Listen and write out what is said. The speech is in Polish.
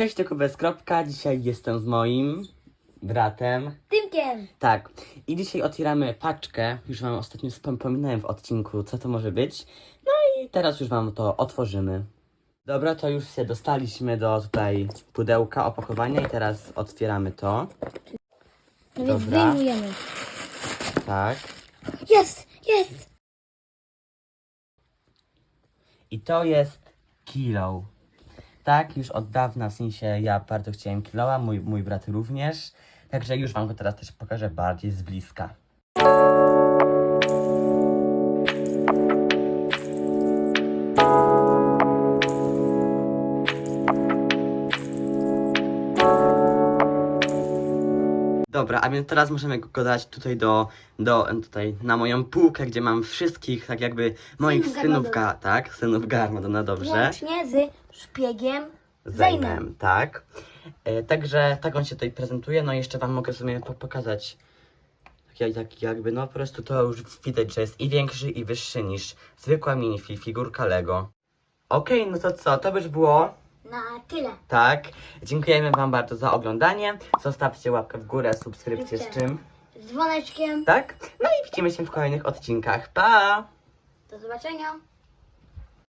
Cześć, tylko bez kropka. Dzisiaj jestem z moim bratem. Tymkiem. Tak. I dzisiaj otwieramy paczkę. Już wam ostatnio wspominałem w odcinku, co to może być. No i teraz już wam to otworzymy. Dobra, to już się dostaliśmy do tutaj pudełka opakowania i teraz otwieramy to. No więc Dobra. wyjmujemy. Tak. Jest, jest. I to jest kilo. Tak, już od dawna, w sensie ja bardzo chciałem kiloa, mój, mój brat również. Także już wam go teraz też pokażę bardziej z bliska. Dobra, a więc teraz możemy go dać tutaj do, do tutaj na moją półkę, gdzie mam wszystkich, tak jakby moich Synów synów, ga, tak, synów Garmadona, dobrze. Łącznie z szpiegiem Zajmem. tak. E, także tak on się tutaj prezentuje, no i jeszcze wam mogę sobie po pokazać. Tak jak, jak, jakby, no po prostu to już widać, że jest i większy i wyższy niż zwykła minifig, figurka Lego. Okej, no to co, to by już było, Na tyle. tak. Dziękujemy wam bardzo za oglądanie. Zostawcie łapkę w górę, subskrypcję z czym, Z dzwoneczkiem. tak? No i widzimy się w kolejnych odcinkach. Pa! Do zobaczenia.